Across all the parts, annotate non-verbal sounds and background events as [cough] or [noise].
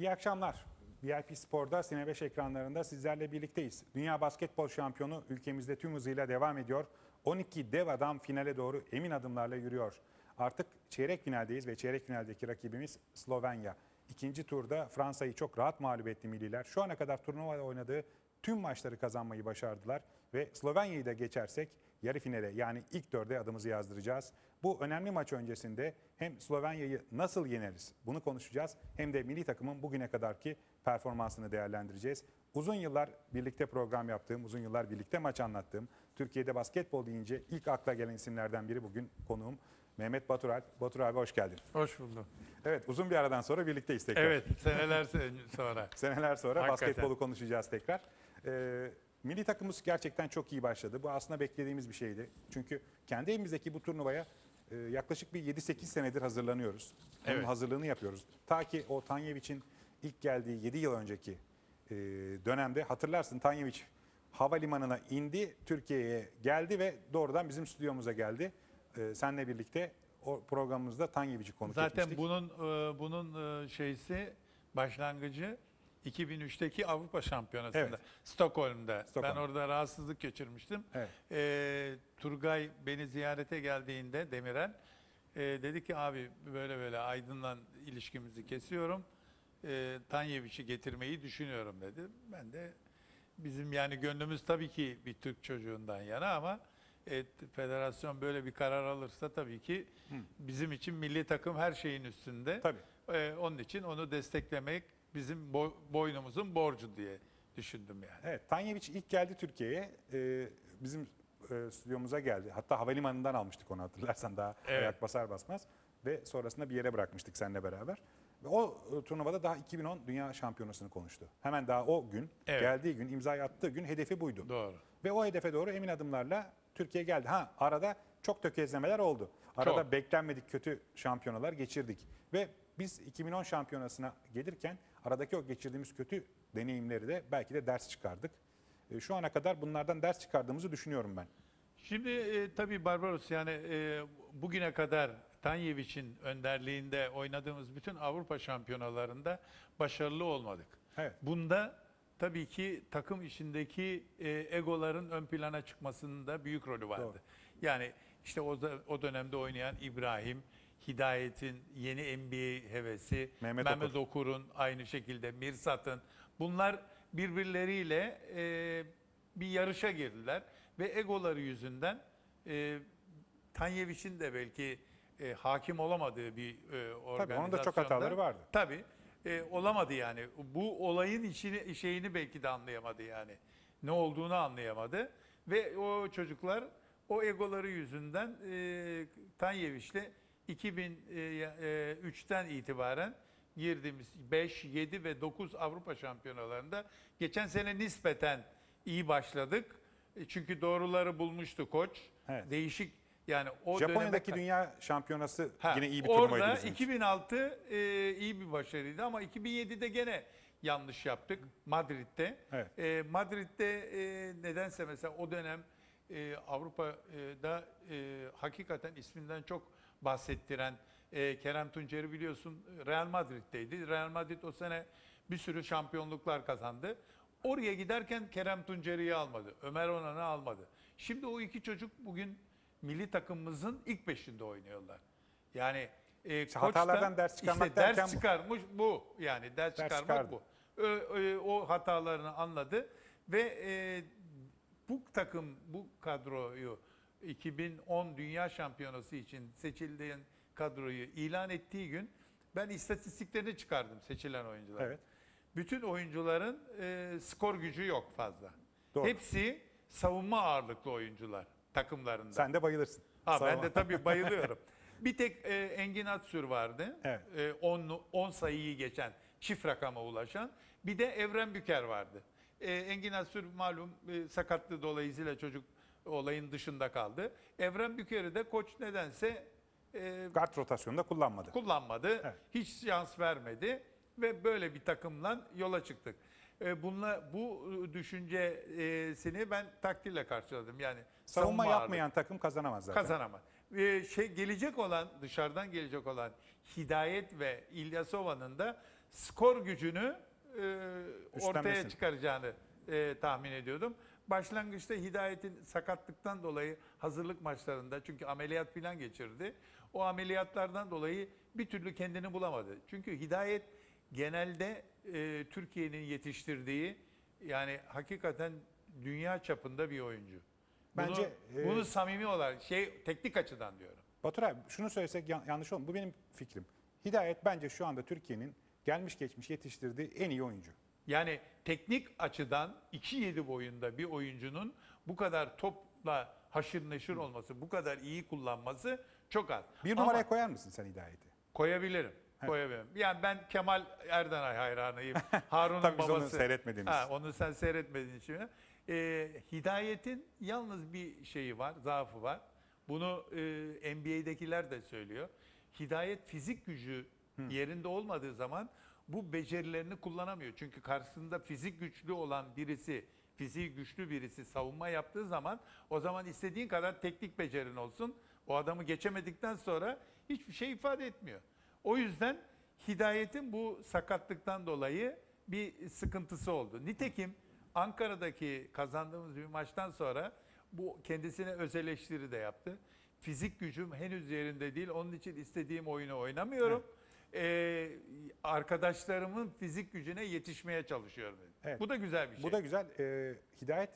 İyi akşamlar. VIP Spor'da Sine 5 ekranlarında sizlerle birlikteyiz. Dünya Basketbol Şampiyonu ülkemizde tüm hızıyla devam ediyor. 12 dev adam finale doğru emin adımlarla yürüyor. Artık çeyrek finaldeyiz ve çeyrek finaldeki rakibimiz Slovenya. İkinci turda Fransa'yı çok rahat mağlup etti milliler. Şu ana kadar turnuvada oynadığı tüm maçları kazanmayı başardılar ve Slovenya'yı da geçersek yarı finale yani ilk dörde adımızı yazdıracağız. Bu önemli maç öncesinde hem Slovenya'yı nasıl yeneriz bunu konuşacağız hem de milli takımın bugüne kadarki performansını değerlendireceğiz. Uzun yıllar birlikte program yaptığım, uzun yıllar birlikte maç anlattığım, Türkiye'de basketbol deyince ilk akla gelen isimlerden biri bugün konuğum Mehmet Baturalp. Batur abi hoş geldin. Hoş buldum. Evet uzun bir aradan sonra birlikteyiz tekrar. Evet, seneler sen- sonra. [laughs] Seneler sonra Hakikaten. basketbolu konuşacağız tekrar. Ee, milli takımımız gerçekten çok iyi başladı. Bu aslında beklediğimiz bir şeydi. Çünkü kendi evimizdeki bu turnuvaya e, yaklaşık bir 7-8 senedir hazırlanıyoruz. Onun Evet. hazırlığını yapıyoruz. Ta ki o Tanyevic'in ilk geldiği 7 yıl önceki e, dönemde hatırlarsın Tanyevic havalimanına indi, Türkiye'ye geldi ve doğrudan bizim stüdyomuza geldi. E, senle birlikte o programımızda Tanyevic'i konuk Zaten etmiştik. bunun e, bunun e, şeysi başlangıcı 2003'teki Avrupa Şampiyonası'nda Evet. Stockholm'da. Stockholm. Ben orada rahatsızlık geçirmiştim. Evet. E, Turgay beni ziyarete geldiğinde Demirel e, dedi ki abi böyle böyle Aydın'la ilişkimizi kesiyorum. E, Tanyevic'i getirmeyi düşünüyorum dedi. Ben de bizim yani gönlümüz tabii ki bir Türk çocuğundan yana ama e, federasyon böyle bir karar alırsa tabii ki bizim için milli takım her şeyin üstünde. Tabii. E, onun için onu desteklemek bizim bo- boynumuzun borcu diye düşündüm yani. Evet, Tanyevic ilk geldi Türkiye'ye. Ee, bizim e, stüdyomuza geldi. Hatta havalimanından almıştık onu hatırlarsan daha Evet. ayak basar basmaz. Ve sonrasında bir yere bırakmıştık seninle beraber. Ve o e, turnuvada daha 2010 Dünya Şampiyonası'nı konuştu. Hemen daha o gün, Evet. geldiği gün, imzayı attığı gün hedefi buydu. Doğru. Ve o hedefe doğru emin adımlarla Türkiye geldi. Ha arada çok tökezlemeler oldu. Arada Çok. beklenmedik kötü şampiyonalar geçirdik. Ve biz 2010 şampiyonasına gelirken aradaki o geçirdiğimiz kötü deneyimleri de belki de ders çıkardık. E, Şu ana kadar bunlardan ders çıkardığımızı düşünüyorum ben. Şimdi e, tabii Barbaros yani e, bugüne kadar Tanyevic'in önderliğinde oynadığımız bütün Avrupa şampiyonalarında başarılı olmadık. Evet. Bunda tabii ki takım içindeki e, egoların ön plana çıkmasının da büyük rolü vardı. Doğru. Yani işte o, o dönemde oynayan İbrahim, Hidayet'in yeni NBA hevesi, Mehmet Mehmet, Okur. Okur'un aynı şekilde Mirsat'ın bunlar birbirleriyle e, bir yarışa girdiler ve egoları yüzünden e, Tanyevic'in de belki e, hakim olamadığı bir e, organizasyonda. onun da çok hataları vardı. Tabii. E, olamadı yani. Bu olayın içini şeyini belki de anlayamadı yani. Ne olduğunu anlayamadı ve o çocuklar o egoları yüzünden e, Tanyevic'le 2003'ten itibaren girdiğimiz 5, 7 ve 9 Avrupa şampiyonalarında geçen sene nispeten iyi başladık. E, Çünkü doğruları bulmuştu koç. Evet. Değişik yani o Japonya'daki döneme- dünya şampiyonası Ha, yine iyi bir turnuvaydı Orada bizim için. 2006 e, iyi bir başarıydı ama 2007'de gene yanlış yaptık Madrid'de. Evet. E, Madrid'de e, nedense mesela o dönem e, Avrupa'da e, hakikaten isminden çok bahsettiren e, Kerem Tuncer'i biliyorsun Real Madrid'deydi. Real Madrid o sene bir sürü şampiyonluklar kazandı. Oraya giderken Kerem Tuncer'i almadı. Ömer Onan'ı almadı. Şimdi o iki çocuk bugün milli takımımızın ilk beşinde oynuyorlar. Yani e, koç da hatalardan ders çıkarmak işte ders bu. çıkarmış bu. Yani ders, çıkarmak çıkardı. bu. Ö- ö- o hatalarını anladı ve e, bu takım bu kadroyu 2010 Dünya Şampiyonası için seçildiğin kadroyu ilan ettiği gün ben istatistiklerini çıkardım seçilen oyuncular. Evet. Bütün oyuncuların e, skor gücü yok fazla. Doğru. Hepsi savunma ağırlıklı oyuncular takımlarında. Sen de bayılırsın. Ha, ben de tabii [laughs] bayılıyorum. Bir tek e, Engin Atsür vardı. Evet. E, 10 10 sayıyı geçen, çift rakama ulaşan. Bir de Evren Büker vardı. E, Engin Atsür malum e, sakatlığı dolayısıyla çocuk olayın dışında kaldı. Evren Büker'i de koç nedense e, Guard rotasyonunda kullanmadı. kullanmadı. Evet. Hiç şans vermedi ve böyle bir takımla yola çıktık. E, Bununla bu e, düşüncesini ben takdirle karşıladım. Yani Savunma ağırlıklı yapmayan takım kazanamaz zaten. kazanamaz. Ee, şey gelecek olan dışarıdan gelecek olan Hidayet ve İlyasova'nın da skor gücünü e, ortaya Üstlenmesin. çıkaracağını e, tahmin ediyordum. Başlangıçta Hidayet'in sakatlıktan dolayı hazırlık maçlarında çünkü ameliyat falan geçirdi. O ameliyatlardan dolayı bir türlü kendini bulamadı. Çünkü Hidayet genelde e, Türkiye'nin yetiştirdiği yani hakikaten dünya çapında bir oyuncu. Bunu, Bence, e, bunu samimi olarak şey teknik açıdan diyorum. Batur abi şunu söylesek yan- yanlış olmaz. Bu benim fikrim. Hidayet bence şu anda Türkiye'nin gelmiş geçmiş yetiştirdiği en iyi oyuncu. Yani teknik açıdan 2-7 boyunda bir oyuncunun bu kadar topla haşır neşir olması, bu kadar iyi kullanması çok az. Bir Ama numaraya koyar mısın sen Hidayet'i? koyabilirim. Koyabilirim. Yani ben Kemal Erdenay hayranıyım. Harun'un [laughs] Tabii biz onu babası. seyretmediğimiz Ha, onu sen seyretmediğin için. Ee, Hidayet'in yalnız bir şeyi var, zaafı var. Bunu e, NBA'dekiler de söylüyor. Hidayet fizik gücü yerinde olmadığı zaman bu becerilerini kullanamıyor. Çünkü karşısında fizik güçlü olan birisi, fiziği güçlü birisi savunma yaptığı zaman o zaman istediğin kadar teknik becerin olsun. O adamı geçemedikten sonra hiçbir şey ifade etmiyor. O yüzden Hidayet'in bu sakatlıktan dolayı bir sıkıntısı oldu. Nitekim Ankara'daki kazandığımız bir maçtan sonra bu kendisine öz eleştiri de yaptı. Fizik gücüm henüz yerinde değil. Onun için istediğim oyunu oynamıyorum. Ee, arkadaşlarımın fizik gücüne yetişmeye çalışıyorum. Evet. Bu da güzel bir şey. Bu da güzel. Ee, Hidayet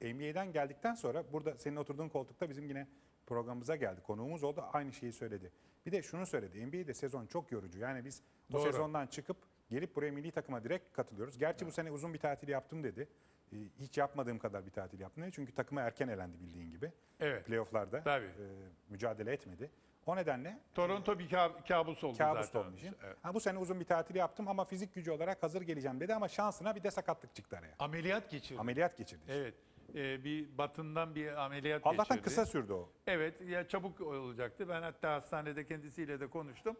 NBA'den geldikten sonra burada senin oturduğun koltukta bizim yine programımıza geldi. Konuğumuz oldu. Aynı şeyi söyledi. Bir de şunu söyledi. NBA'de sezon çok yorucu. Yani biz o Doğru. sezondan çıkıp gelip buraya milli takıma direkt katılıyoruz. Gerçi bu sene uzun bir tatil yaptım dedi. Ee, hiç yapmadığım kadar bir tatil yaptım dedi. Çünkü takıma erken elendi bildiğin gibi. Evet. Playoff'larda Tabii. e, mücadele etmedi. O nedenle Toronto bir kab- kabus oldu kabus zaten. olmuş. Evet. Ha, bu sene uzun bir tatil yaptım ama fizik gücü olarak hazır geleceğim dedi ama şansına bir de sakatlık çıktı araya. Ameliyat geçirdi. Ameliyat geçirdi. işte. Evet. Ee, bir batından bir ameliyat Allah'tan geçirdi. kısa sürdü o. Evet ya çabuk olacaktı. Ben hatta hastanede kendisiyle de konuştum.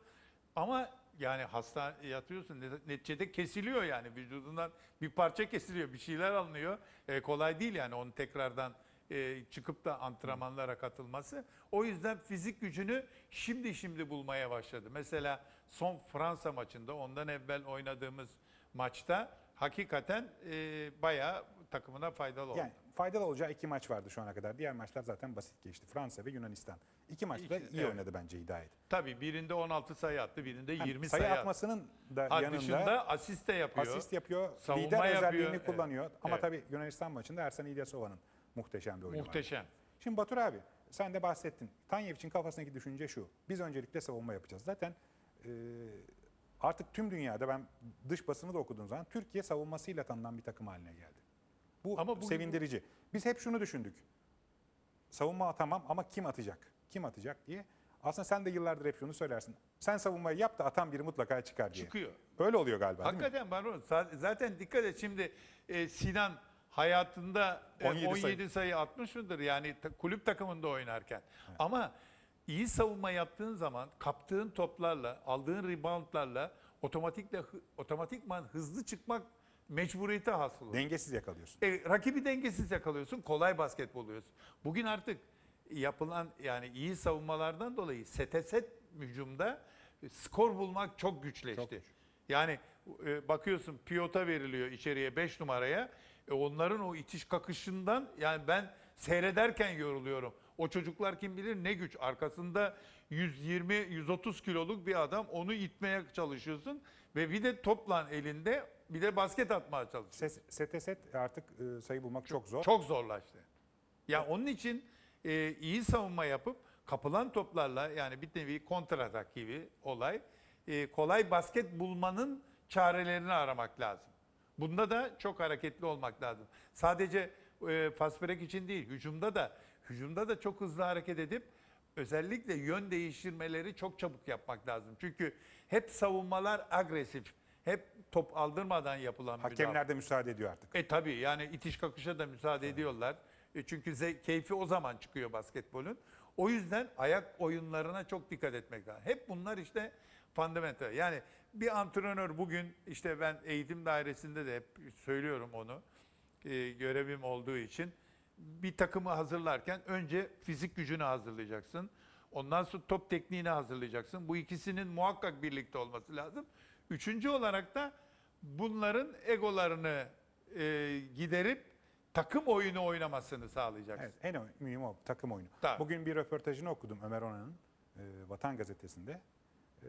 Ama yani hasta yatıyorsun ne- neticede kesiliyor yani vücudundan bir parça kesiliyor bir şeyler alınıyor. Ee, kolay değil yani onu tekrardan e, çıkıp da antrenmanlara katılması. O yüzden fizik gücünü şimdi şimdi bulmaya başladı. Mesela son Fransa maçında ondan evvel oynadığımız maçta hakikaten e, bayağı takımına faydalı oldu. Yani faydalı olacağı iki maç vardı şu ana kadar. Diğer maçlar zaten basit geçti. Fransa ve Yunanistan. İki maçta İkisi- iyi evet. oynadı bence Hidayet. Tabii birinde 16 sayı attı, birinde Yani 20 sayı sayı, atmasının da Ha, yanında dışında asist de yapıyor. asist yapıyor. savunma lider yapıyor. özelliğini Evet. kullanıyor. Ama Evet. tabii Yunanistan maçında Ersan İlyasova'nın muhteşem bir oyunu var. Muhteşem. Şimdi Batur abi sen de bahsettin. Tanyev için kafasındaki düşünce şu. Biz öncelikle savunma yapacağız. Zaten e, artık tüm dünyada ben dış basını da okuduğum zaman Türkiye savunmasıyla tanınan bir takım haline geldi. Bu Ama bugün- sevindirici. Biz hep şunu düşündük. Savunma tamam ama kim atacak? Kim atacak diye. Aslında sen de yıllardır hep şunu söylersin. Sen savunmayı yap da atan biri mutlaka çıkar diye. Çıkıyor. Öyle oluyor galiba değil mi? Hakikaten Zaten dikkat et şimdi e, Sinan hayatında e, 17 17, sayı. sayı. atmış mıdır? Yani ta- kulüp takımında oynarken. Ama iyi savunma yaptığın zaman kaptığın toplarla, aldığın reboundlarla otomatikle otomatikman hızlı çıkmak mecburiyeti hasıl oluyor. Dengesiz yakalıyorsun. E, rakibi dengesiz yakalıyorsun, kolay basket buluyorsun. Bugün artık yapılan yani iyi savunmalardan dolayı sete set hücumda e, skor bulmak çok güçleşti. Çok güç. Yani e, bakıyorsun piyota veriliyor içeriye 5 numaraya. E, onların o itiş kakışından yani ben seyrederken yoruluyorum. O çocuklar kim bilir ne güç. Arkasında 120-130 kiloluk bir adam onu itmeye çalışıyorsun. Ve bir de toplan elinde bir de basket atmaya çalışıyorsun. Ses, sete set artık e, sayı bulmak çok zor. Çok zorlaştı. Ya onun için e, iyi savunma yapıp kapılan toplarla yani bir nevi kontratak gibi olay e, kolay basket bulmanın çarelerini aramak lazım. Bunda da çok hareketli olmak lazım. Sadece e, fast break için değil, hücumda da hücumda da çok hızlı hareket edip özellikle yön değiştirmeleri çok çabuk yapmak lazım. Çünkü hep savunmalar agresif. Hep top aldırmadan yapılan müdahale. Hakemler de müsaade ediyor artık. E tabii yani itiş kakışa da müsaade ediyorlar. E çünkü keyfi o zaman çıkıyor basketbolun. O yüzden ayak oyunlarına çok dikkat etmek lazım. Hep bunlar işte fundamental. Yani bir antrenör bugün işte ben eğitim dairesinde de hep söylüyorum onu. e, görevim olduğu için bir takımı hazırlarken önce fizik gücünü hazırlayacaksın. Ondan sonra top tekniğini hazırlayacaksın. Bu ikisinin muhakkak birlikte olması lazım. Üçüncü olarak da bunların egolarını e, giderip takım oyunu oynamasını sağlayacaksın. Evet, en mühim o takım oyunu. Tabii. Bugün bir röportajını okudum Ömer Onan'ın e, Vatan Gazetesi'nde. E,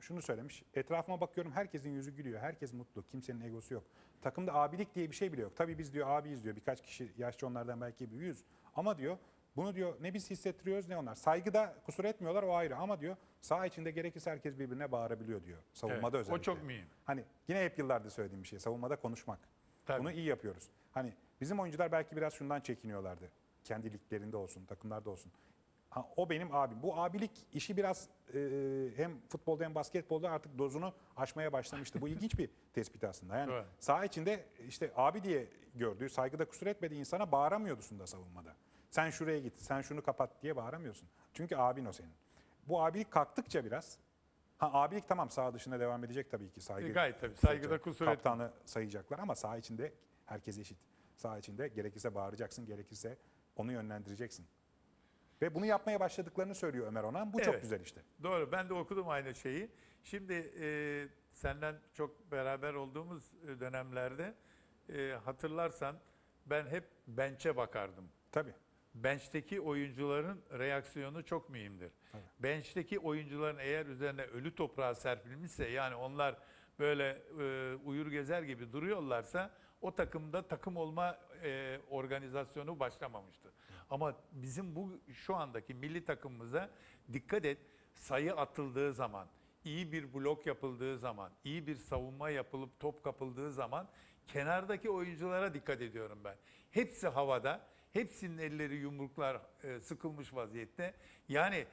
şunu söylemiş. Etrafıma bakıyorum herkesin yüzü gülüyor. Herkes mutlu. Kimsenin egosu yok. Takımda abilik diye bir şey bile yok. Tabii biz diyor abiyiz diyor. Birkaç kişi yaşça onlardan belki büyüğüz. Ama diyor bunu diyor ne biz hissettiriyoruz ne onlar. Saygıda kusur etmiyorlar o ayrı ama diyor saha içinde gerekirse herkes birbirine bağırabiliyor diyor. Savunmada Evet, o özellikle. çok mühim. Hani yine hep yıllardır söylediğim bir şey. Savunmada konuşmak. Tabii. Bunu iyi yapıyoruz. Hani bizim oyuncular belki biraz şundan çekiniyorlardı. Kendi liglerinde olsun, takımlarda olsun. Ha, o benim abim. Bu abilik işi biraz e, hem futbolda hem basketbolda artık dozunu aşmaya başlamıştı. Bu [laughs] ilginç bir tespit aslında. Yani Evet. saha içinde işte abi diye gördüğü, saygıda kusur etmediği insana bağıramıyorsun da savunmada. Sen şuraya git, sen şunu kapat diye bağıramıyorsun. Çünkü abin o senin. Bu abilik kalktıkça biraz Ha abilik tamam saha dışında devam edecek tabii ki saygı. E, gayet tabii, saygıda kusur. Kaptanı sayacaklar ama saha içinde herkes eşit. Saha içinde gerekirse bağıracaksın, gerekirse onu yönlendireceksin. Ve bunu yapmaya başladıklarını söylüyor Ömer Onan. Bu çok Evet. güzel işte. Doğru. Ben de okudum aynı şeyi. Şimdi e, senden çok beraber olduğumuz e, dönemlerde e, hatırlarsan ben hep bench'e bakardım. Tabii. Bench'teki oyuncuların reaksiyonu çok mühimdir. Bench'teki oyuncuların eğer üzerine ölü toprağı serpilmişse yani onlar böyle e, uyur gezer gibi duruyorlarsa o takımda takım olma e, organizasyonu başlamamıştır. Ama bizim bu şu andaki milli takımımıza dikkat et sayı atıldığı zaman, iyi bir blok yapıldığı zaman, iyi bir savunma yapılıp top kapıldığı zaman kenardaki oyunculara dikkat ediyorum ben. Hepsi havada, hepsinin elleri yumruklar e, sıkılmış vaziyette. Yani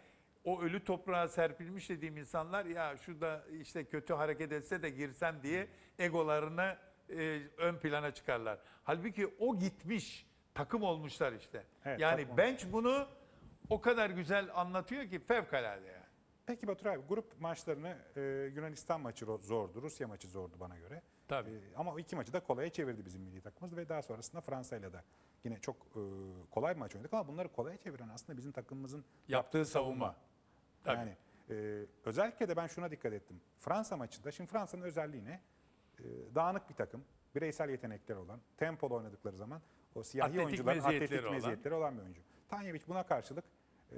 o ölü toprağa serpilmiş dediğim insanlar ya şurada işte kötü hareket etse de girsem diye egolarını e, ön plana çıkarlar. Halbuki o gitmiş, takım olmuşlar işte. Evet, yani takım bench bunu o kadar güzel anlatıyor ki fevkalade yani. Peki Batur abi grup maçlarını e, Yunanistan maçı zordu, Rusya maçı zordu bana göre. Tabii. E, ama o iki maçı da kolaya çevirdi bizim milli takımımız ve daha sonrasında Fransa ile de yine çok e, kolay bir maç oynadık ama bunları kolaya çeviren aslında bizim takımımızın yaptığı, savunma. Tabii. Yani e, özellikle de ben şuna dikkat ettim. Fransa maçında, şimdi Fransa'nın özelliği ne? E, dağınık bir takım, bireysel yetenekleri olan, tempolu oynadıkları zaman o siyahi Atletik oyuncuların meziyetleri atletik olan. meziyetleri olan bir oyuncu. Tanyevic buna karşılık e,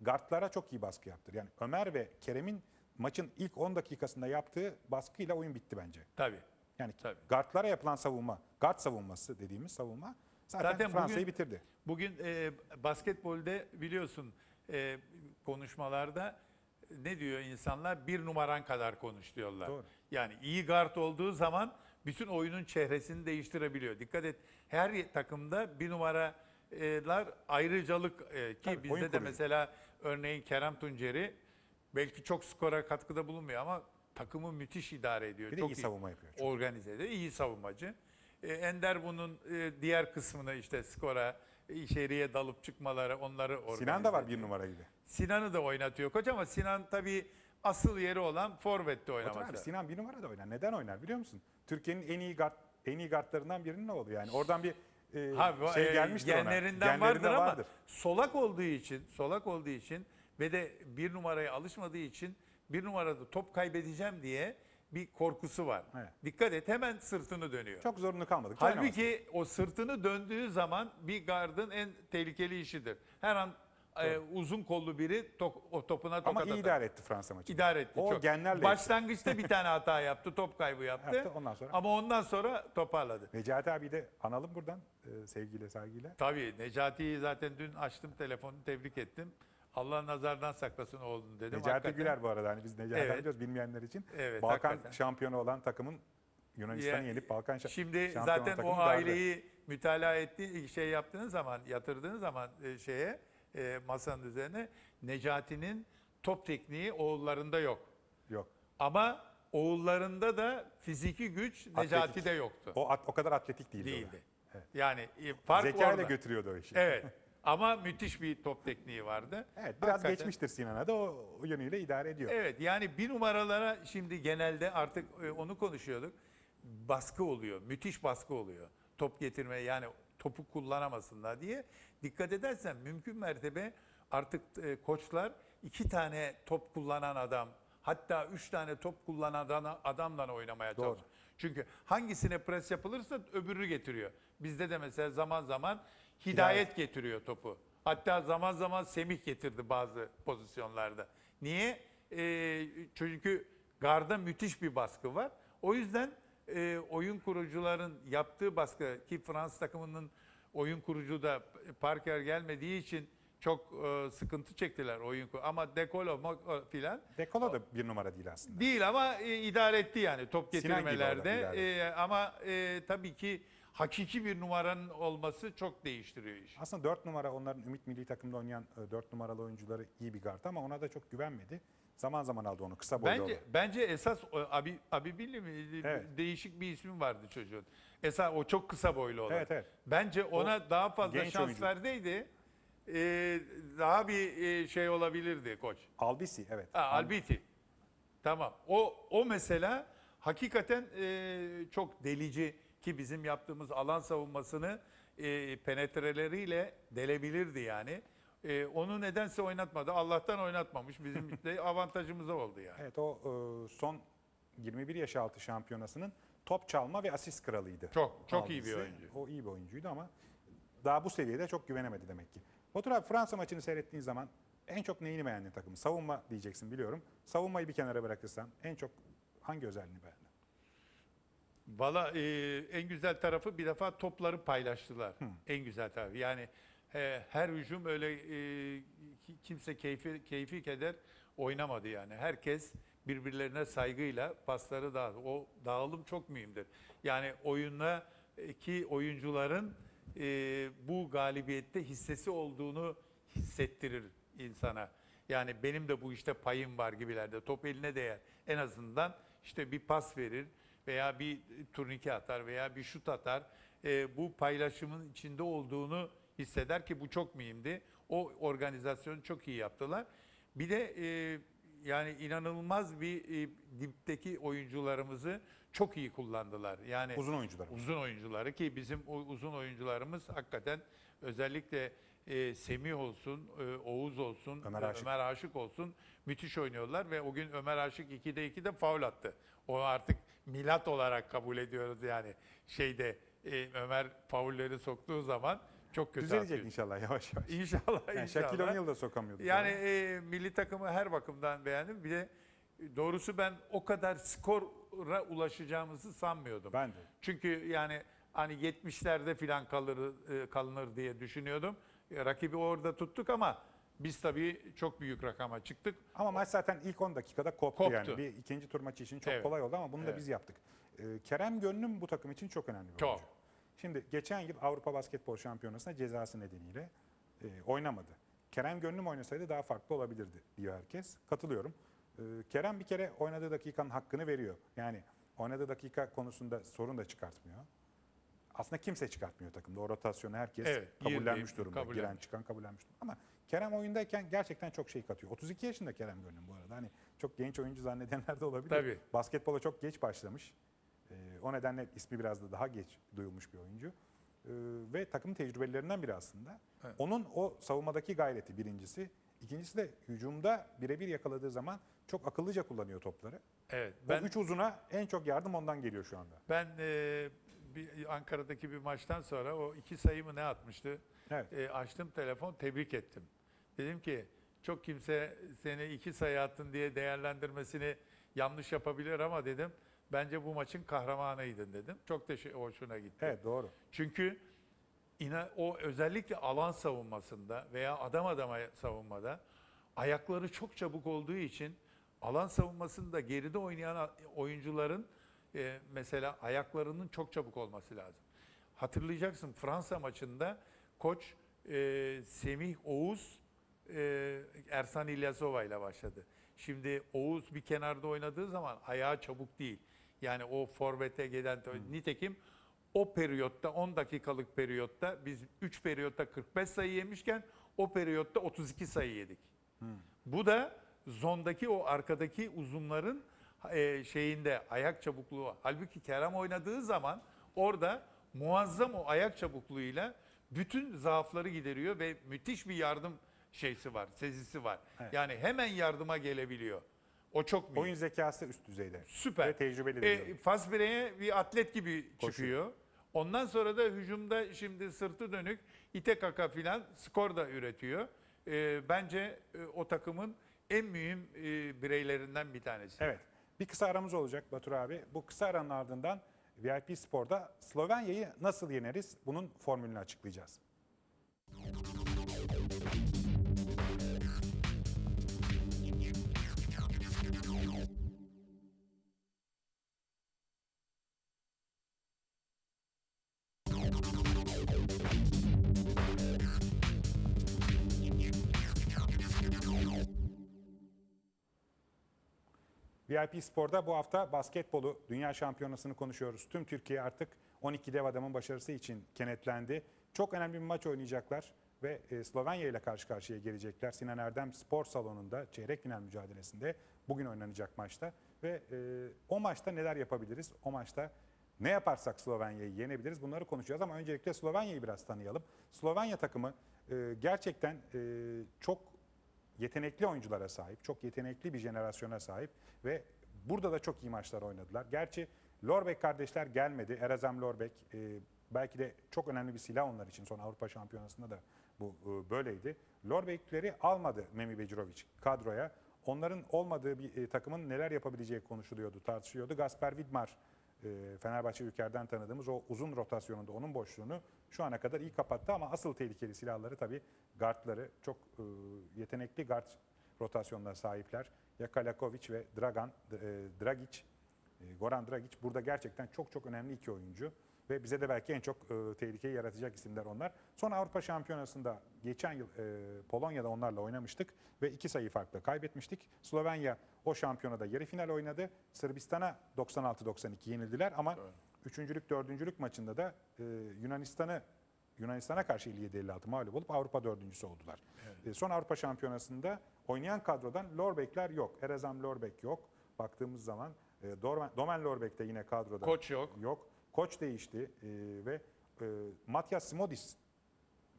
gardlara çok iyi baskı yaptı. Yani Ömer ve Kerem'in maçın ilk 10 dakikasında yaptığı baskıyla oyun bitti bence. Tabii. Yani Tabii. gardlara yapılan savunma, gard savunması dediğimiz savunma zaten, Zaten Fransa'yı bitirdi. Bugün e, basketbolde biliyorsun e, konuşmalarda ne diyor insanlar? Bir numaran kadar konuş diyorlar. Doğru. Yani iyi guard olduğu zaman bütün oyunun çehresini değiştirebiliyor. Dikkat et her takımda bir numaralar ayrıcalık e, ki Tabii, bizde de mesela örneğin Kerem Tunceri belki çok skora katkıda bulunmuyor ama takımı müthiş idare ediyor. Bir de çok iyi savunma yapıyor. Çok. organize ediyor. iyi savunmacı. E, Ender bunun e, diğer kısmını işte skora, içeriye dalıp çıkmaları onları organize Sinan da var bir numara gibi. Sinan'ı da oynatıyor koç ama Sinan tabii asıl yeri olan forvette oynaması. abi, Sinan bir numara da oynar. Neden oynar biliyor musun? Türkiye'nin en iyi guard, en iyi guardlarından birinin oğlu yani. Oradan bir e, Ha, şey e, gelmiştir ona. genlerinden vardır ama solak olduğu için, solak olduğu için ve de bir numaraya alışmadığı için bir numarada top kaybedeceğim diye bir korkusu var. Evet. Dikkat et hemen sırtını dönüyor. Çok zorunlu kalmadık. Halbuki o sırtını döndüğü zaman bir gardın en tehlikeli işidir. Her an e, uzun kollu biri tok- o topuna tokat Ama iyi atar. idare etti Fransa maçını. İdare etti O çok. genlerle Başlangıçta bir tane hata yaptı, top kaybı yaptı. Yaptı, ondan sonra- Ama ondan sonra toparladı. Necati abi de analım buradan e, sevgiyle saygıyla. Tabii Necati'yi zaten dün açtım telefonu tebrik ettim. Allah nazardan saklasın oğlunu dedim. Necati Hakikaten. Güler bu arada hani biz Necati Evet. biliyoruz bilmeyenler için. Evet, Balkan hakikaten. şampiyonu olan takımın Yunanistan'ı Ya, yenip Balkan şa- Şimdi şampiyonu zaten takımı o darbe. aileyi mütalaa ettiği şey yaptığınız zaman, yatırdığınız zaman e, şeye e, masanın üzerine Necati'nin top tekniği oğullarında yok. Yok. Ama oğullarında da fiziki güç Necati'de yoktu. O, at- o kadar atletik değildi. Değildi. Yani e, fark Zekayla orada. götürüyordu o işi. Evet. [laughs] Ama müthiş bir top tekniği vardı. Evet, biraz Hakikaten. geçmiştir Sinan'a da o, o yönüyle idare ediyor. Evet yani bir numaralara şimdi genelde artık e, onu konuşuyorduk. Baskı oluyor. Müthiş baskı oluyor. Top getirme yani topu kullanamasınlar diye. Dikkat edersen mümkün mertebe artık e, koçlar iki tane top kullanan adam hatta 3 tane top kullanan adam- adamla oynamaya Doğru. çalışıyor. Çünkü hangisine pres yapılırsa öbürü getiriyor. Bizde de mesela zaman zaman hidayet getiriyor topu. Hatta zaman zaman Semih getirdi bazı pozisyonlarda. Niye? Ee, çünkü garda müthiş bir baskı var. O yüzden e, oyun kurucuların yaptığı baskı ki Fransız takımının oyun kurucu da Parker gelmediği için çok e, sıkıntı çektiler oyun ama Dekolo mo- filan Dekolo da bir numara değil aslında. Değil ama e, idare etti yani top getirmelerde. E, ama e, tabii ki hakiki bir numaranın olması çok değiştiriyor işi. Aslında 4 numara onların Ümit Milli Takımda oynayan 4 numaralı oyuncuları iyi bir guard ama ona da çok güvenmedi. Zaman zaman aldı onu kısa boylu Bence olan. bence esas o, abi abi Billi mi? Evet. Değişik bir ismi vardı çocuğun. Esas o çok kısa boylu olan. Evet, evet. Bence ona daha fazla genç şans oyuncu. verseydi e, daha bir e, şey olabilirdi koç. Albisi evet. Ha, Albiti. Tamam. O o mesela hakikaten e, çok delici ki bizim yaptığımız alan savunmasını e, penetreleriyle delebilirdi yani. E, onu nedense oynatmadı. Allah'tan oynatmamış. Bizim [laughs] de avantajımıza oldu yani. Evet o e, son 21 yaş altı şampiyonasının top çalma ve asist kralıydı. Çok, çok iyi bir oyuncu. O iyi bir oyuncuydu ama daha bu seviyede çok güvenemedi demek ki. Batur abi Fransa maçını seyrettiğin zaman en çok neyini beğendin takımı? Savunma diyeceksin biliyorum. Savunmayı bir kenara bırakırsan en çok hangi özelliğini beğendin? Valla e, en güzel tarafı bir defa topları paylaştılar. En güzel tarafı. Yani e, her hücum öyle e, ki- kimse keyfi keyfi keder oynamadı yani. Herkes birbirlerine saygıyla pasları dağıttı. O dağılım çok mühimdir. Yani oyuna ki oyuncuların e, bu galibiyette hissesi olduğunu hissettirir insana. Yani benim de bu işte payım var gibilerde. Top eline değer. En azından işte bir pas verir veya bir turnike atar veya bir şut atar. E, bu paylaşımın içinde olduğunu hisseder ki bu çok mühimdi. O organizasyonu çok iyi yaptılar. Bir de e, yani inanılmaz bir e, dipteki oyuncularımızı çok iyi kullandılar. Yani Uzun oyuncular. uzun oyuncuları ki bizim o uzun oyuncularımız hakikaten özellikle e, Semih olsun, e, Oğuz olsun, Ömer Aşık. Ömer Aşık olsun müthiş oynuyorlar ve o gün Ömer Aşık 2'de 2'de faul attı. O artık milat olarak kabul ediyoruz yani şeyde e, Ömer faulleri soktuğu zaman çok kötü Düzelecek atıyor. inşallah yavaş yavaş. [laughs] İnşallah Yani inşallah. Shaquille O'Neal da sokamıyordu. Yani e, milli takımı her bakımdan beğendim. Bir de e, doğrusu ben o kadar skora ulaşacağımızı sanmıyordum. Ben de. Çünkü yani hani 70'lerde falan kalır e, kalınır diye düşünüyordum. E, Rakibi orada tuttuk ama biz tabii çok büyük rakama çıktık. Ama maç zaten ilk 10 dakikada koptu, Koptu. yani. Bir ikinci tur maçı için çok Evet. kolay oldu ama bunu da Evet. biz yaptık. Kerem Gönlüm bu takım için çok önemli bir Çok. oyuncu. Şimdi geçen yıl Avrupa Basketbol Şampiyonası'nda cezası nedeniyle e, oynamadı. Kerem Gönlüm oynasaydı daha farklı olabilirdi diyor herkes. Katılıyorum. Ee, Kerem bir kere oynadığı dakikanın hakkını veriyor. Yani oynadığı dakika konusunda sorun da çıkartmıyor. Aslında kimse çıkartmıyor takımda. O rotasyonu herkes Evet, kabullenmiş girdi, durumda. kabullenmiş. Giren çıkan kabullenmiş durumda. Ama Kerem oyundayken gerçekten çok şey katıyor. 32 yaşında Kerem Gönlüm bu arada. Hani çok genç oyuncu zannedenler de olabilir. Tabii. Basketbola çok geç başlamış. Ee, o nedenle ismi biraz da daha geç duyulmuş bir oyuncu. Ee, ve takım tecrübelerinden biri aslında. Evet. Onun o savunmadaki gayreti birincisi. İkincisi de hücumda birebir yakaladığı zaman çok akıllıca kullanıyor topları. Evet. Ben, Ben o üç uzuna en çok yardım ondan geliyor şu anda. ben e, bir Ankara'daki bir maçtan sonra o iki sayımı ne atmıştı? Evet. E, açtım telefon tebrik ettim. Dedim ki çok kimse seni iki sayı attın diye değerlendirmesini yanlış yapabilir ama dedim bence bu maçın kahramanıydın dedim. Çok şey, hoşuna gitti. Evet doğru. Çünkü ina, o özellikle alan savunmasında veya adam adama savunmada ayakları çok çabuk olduğu için alan savunmasında geride oynayan oyuncuların e, mesela ayaklarının çok çabuk olması lazım. Hatırlayacaksın Fransa maçında koç e, Semih Oğuz e, Ersan İlyasova ile başladı. Şimdi Oğuz bir kenarda oynadığı zaman ayağı çabuk değil. Yani o forvete giden nitekim o periyotta 10 dakikalık periyotta biz 3 periyotta 45 sayı yemişken o periyotta 32 sayı yedik. Bu da zondaki o arkadaki uzunların e, şeyinde ayak çabukluğu. Halbuki Kerem oynadığı zaman orada muazzam o ayak çabukluğuyla bütün zaafları gideriyor ve müthiş bir yardım şeysi var, sezisi var. Evet. Yani hemen yardıma gelebiliyor. O çok büyük. Oyun zekası üst düzeyde. Süper. Ve tecrübeli E, diyorum. Fazbire'ye bir atlet gibi Koşuyor. çıkıyor. Ondan sonra da hücumda şimdi sırtı dönük ite kaka filan skor da üretiyor. E, bence e, o takımın en mühim e, bireylerinden bir tanesi. Evet. Bir kısa aramız olacak Batur abi. Bu kısa aranın ardından VIP Spor'da Slovenya'yı nasıl yeneriz? Bunun formülünü açıklayacağız. VIP Spor'da bu hafta basketbolu dünya şampiyonasını konuşuyoruz. Tüm Türkiye artık 12 dev adamın başarısı için kenetlendi. Çok önemli bir maç oynayacaklar ve e, Slovenya ile karşı karşıya gelecekler. Sinan Erdem Spor Salonu'nda çeyrek final mücadelesinde bugün oynanacak maçta. Ve e, o maçta neler yapabiliriz? O maçta ne yaparsak Slovenya'yı yenebiliriz bunları konuşacağız ama öncelikle Slovenya'yı biraz tanıyalım. Slovenya takımı e, gerçekten e, çok yetenekli oyunculara sahip, çok yetenekli bir jenerasyona sahip ve burada da çok iyi maçlar oynadılar. Gerçi Lorbek kardeşler gelmedi. Erazem Lorbek e, belki de çok önemli bir silah onlar için. Son Avrupa Şampiyonası'nda da bu e, böyleydi. Lorbekleri almadı Memi Becirovic kadroya. Onların olmadığı bir e, takımın neler yapabileceği konuşuluyordu, tartışılıyordu. Gasper Vidmar, e, Fenerbahçe Ülker'den tanıdığımız o uzun rotasyonunda onun boşluğunu şu ana kadar iyi kapattı ama asıl tehlikeli silahları tabii guardları. Çok e, yetenekli guard rotasyonuna sahipler. Ya Kalakovic ve Dragan, e, Dragic, e, Goran Dragic burada gerçekten çok çok önemli iki oyuncu. Ve bize de belki en çok e, tehlikeyi yaratacak isimler onlar. Son Avrupa Şampiyonası'nda geçen yıl e, Polonya'da onlarla oynamıştık ve iki sayı farkla kaybetmiştik. Slovenya o şampiyonada yarı final oynadı. Sırbistan'a 96-92 yenildiler ama üçüncülük, dördüncülük maçında da e, Yunanistan'ı Yunanistan'a karşı 57-56 mağlup olup Avrupa dördüncüsü oldular. E, son Avrupa Şampiyonası'nda oynayan kadrodan Lorbekler yok. Erezam Lorbek yok. Baktığımız zaman e, Dormen- Domen Lorbek de yine kadroda Koç yok. yok. Koç değişti e, ve e, Matias Simodis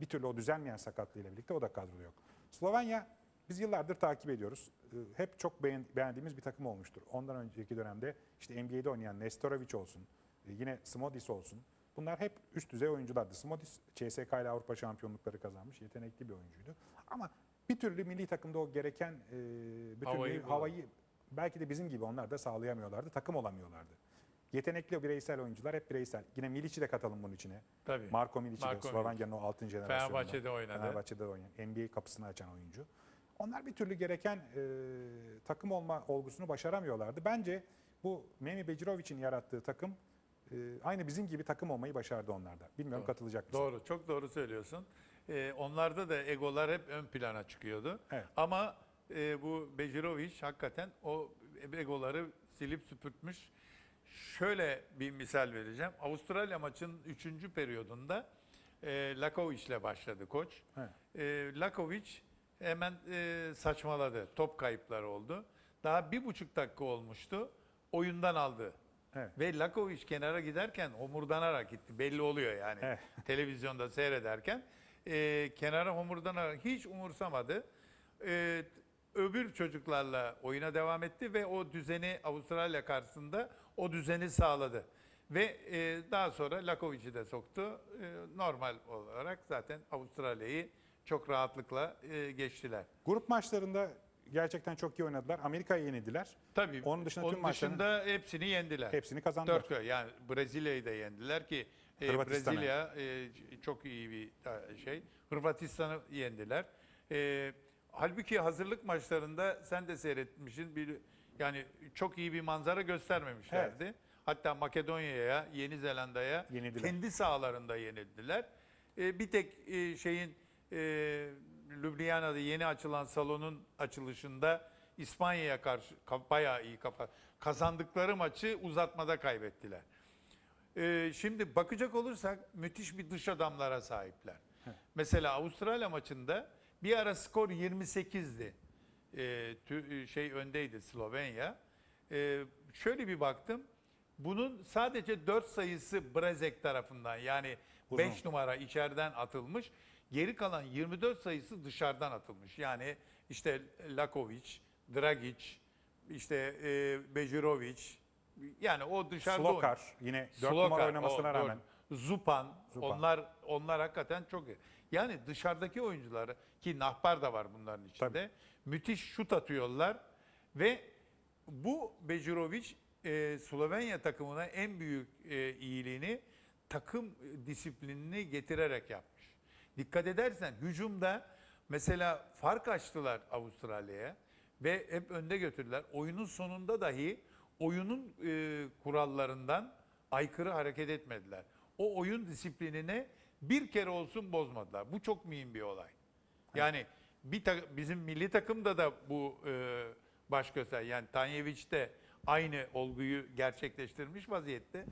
bir türlü o düzelmeyen sakatlığıyla birlikte o da kadroda yok. Slovenya biz yıllardır takip ediyoruz. E, hep çok beğen- beğendiğimiz bir takım olmuştur. Ondan önceki dönemde işte NBA'de oynayan Nestorovic olsun, yine Simodis olsun. Bunlar hep üst düzey oyunculardı. Simodis CSK ile Avrupa şampiyonlukları kazanmış. Yetenekli bir oyuncuydu. Ama bir türlü milli takımda o gereken e, bütün Havayı havayı, belki de bizim gibi onlar da sağlayamıyorlardı. Takım olamıyorlardı. Yetenekli bireysel oyuncular hep bireysel. Yine Milic'i de katalım bunun içine. Tabii. Marko Milic'i de Slovenya'nın o altın jenerasyonunda. Fenerbahçe'de oynadı. Fenerbahçe'de oynayan, NBA kapısını açan oyuncu. Onlar bir türlü gereken e, takım olma olgusunu başaramıyorlardı. Bence bu Memi Becirovic'in yarattığı takım e, aynı bizim gibi takım olmayı başardı onlarda. Bilmiyorum katılacak mısın? Doğru, çok doğru söylüyorsun. Ee, onlarda da egolar hep ön plana çıkıyordu. Evet. Ama e, bu Becirovic hakikaten o egoları silip süpürtmüş. Şöyle bir misal vereceğim. Avustralya maçının 3. periyodunda e, Lakovic ile başladı koç. Evet. E, Lakovic hemen e, saçmaladı. Top kayıpları oldu. Daha bir buçuk dakika olmuştu. Oyundan aldı. Evet. Ve Lakovic kenara giderken homurdanarak gitti. Belli oluyor yani. Evet. [laughs] Televizyonda seyrederken. E, kenara homurdanarak hiç umursamadı. E, öbür çocuklarla oyuna devam etti ve o düzeni Avustralya karşısında o düzeni sağladı. Ve e, daha sonra Lakovic'i de soktu. E, normal olarak zaten Avustralya'yı çok rahatlıkla e, geçtiler. Grup maçlarında gerçekten çok iyi oynadılar. Amerika'yı yenildiler. Tabii. Onun dışında tüm onun maçların dışında hepsini yendiler. hepsini kazandılar. Dört gol. Yani Brezilya'yı da yendiler ki e, Hırvatistan'ı. Brezilya e, çok iyi bir e, şey. Hırvatistan'ı yendiler. E, halbuki hazırlık maçlarında sen de seyretmişsin. Bir, yani çok iyi bir manzara göstermemişlerdi. Hatta Makedonya'ya, Yeni Zelanda'ya Yenildiler. kendi sahalarında yenildiler. E, bir tek e, şeyin e, Ljubljana'da yeni açılan salonun açılışında İspanya'ya karşı ka- bayağı iyi kafa kazandıkları maçı uzatmada kaybettiler. Ee, şimdi bakacak olursak müthiş bir dış adamlara sahipler. Mesela Avustralya maçında bir ara skor 28'di. Ee, tü- şey öndeydi Slovenya. Ee, şöyle bir baktım. Bunun sadece 4 sayısı Brezek tarafından yani Uzun. 5 numara içeriden atılmış. Geri kalan 24 sayısı dışarıdan atılmış. Yani işte Lakovic, Dragic, işte e, Bejirovic yani o dışarıda Slokar yine 4 numara oynamasına o, rağmen. Zupan, Zupan. onlar onlar hakikaten çok iyi. Yani dışarıdaki oyuncular ki Nahbar da var bunların içinde. Müthiş şut atıyorlar ve bu Bejirovic e, Slovenya takımına en büyük e, iyiliğini takım disiplinini getirerek yapmış. Dikkat edersen hücumda mesela fark açtılar Avustralya'ya ve hep önde götürdüler. Oyunun sonunda dahi oyunun e, kurallarından aykırı hareket etmediler. O oyun disiplinini bir kere olsun bozmadılar. Bu çok mühim bir olay. Yani bir bizim milli takımda da bu e, baş göster. Yani Tanyevic de aynı olguyu gerçekleştirmiş vaziyette.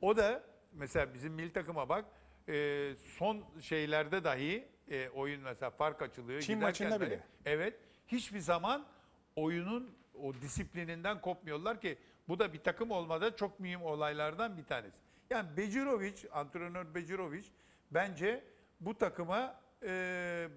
O da mesela bizim milli takıma bak e, son şeylerde dahi e, oyun mesela fark açılıyor. Çin Giderken maçında dahi- bile. Evet. Hiçbir zaman oyunun o disiplininden kopmuyorlar ki bu da bir takım olmada çok mühim olaylardan bir tanesi. Yani Becirovic, antrenör Becirovic bence bu takıma e,